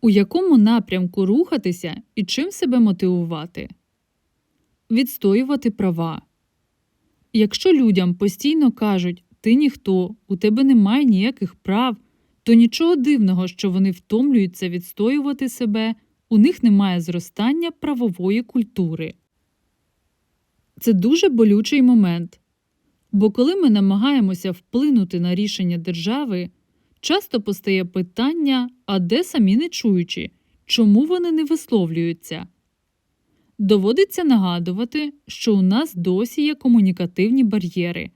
У якому напрямку рухатися і чим себе мотивувати? Відстоювати права. Якщо людям постійно кажуть ти ніхто, у тебе немає ніяких прав, то нічого дивного, що вони втомлюються відстоювати себе, у них немає зростання правової культури. Це дуже болючий момент. Бо коли ми намагаємося вплинути на рішення держави, часто постає питання, а де самі не чуючи, чому вони не висловлюються. Доводиться нагадувати, що у нас досі є комунікативні бар'єри.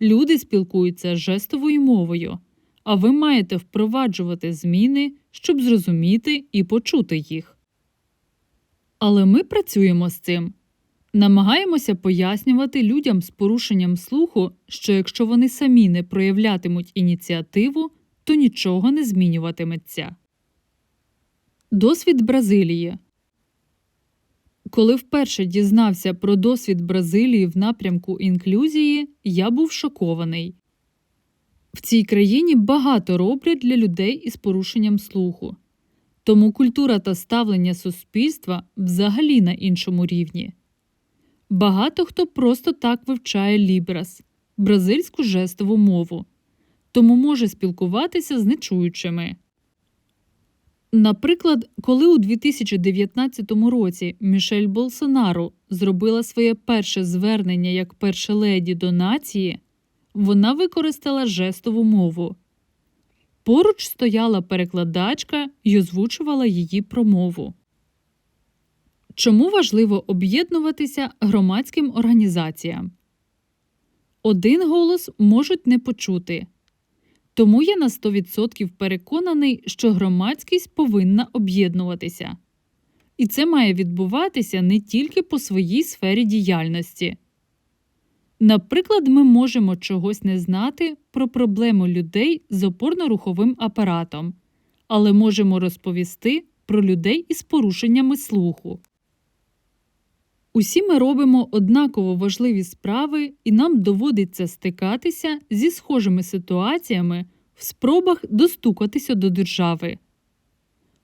Люди спілкуються жестовою мовою, а ви маєте впроваджувати зміни, щоб зрозуміти і почути їх. Але ми працюємо з цим. Намагаємося пояснювати людям з порушенням слуху, що якщо вони самі не проявлятимуть ініціативу, то нічого не змінюватиметься. Досвід Бразилії Коли вперше дізнався про досвід Бразилії в напрямку інклюзії, я був шокований. В цій країні багато роблять для людей із порушенням слуху, тому культура та ставлення суспільства взагалі на іншому рівні. Багато хто просто так вивчає лібрас бразильську жестову мову, тому може спілкуватися з нечуючими. Наприклад, коли у 2019 році Мішель Болсонару зробила своє перше звернення як перша леді до нації, вона використала жестову мову. Поруч стояла перекладачка і озвучувала її промову. Чому важливо об'єднуватися громадським організаціям? Один голос можуть не почути. Тому я на 100% переконаний, що громадськість повинна об'єднуватися. І це має відбуватися не тільки по своїй сфері діяльності. Наприклад, ми можемо чогось не знати про проблему людей з опорно-руховим апаратом, але можемо розповісти про людей із порушеннями слуху. Усі ми робимо однаково важливі справи, і нам доводиться стикатися зі схожими ситуаціями в спробах достукатися до держави.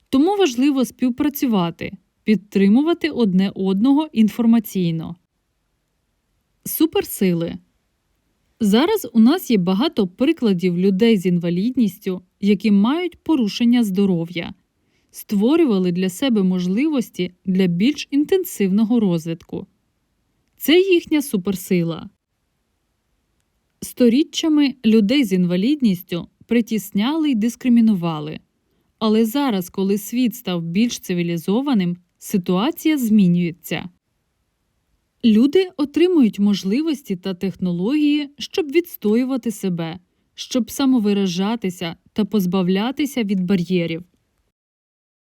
Тому важливо співпрацювати, підтримувати одне одного інформаційно. Суперсили Зараз у нас є багато прикладів людей з інвалідністю, які мають порушення здоров'я створювали для себе можливості для більш інтенсивного розвитку. Це їхня суперсила. Сторіччями людей з інвалідністю притісняли й дискримінували. Але зараз, коли світ став більш цивілізованим, ситуація змінюється. Люди отримують можливості та технології, щоб відстоювати себе, щоб самовиражатися та позбавлятися від бар'єрів.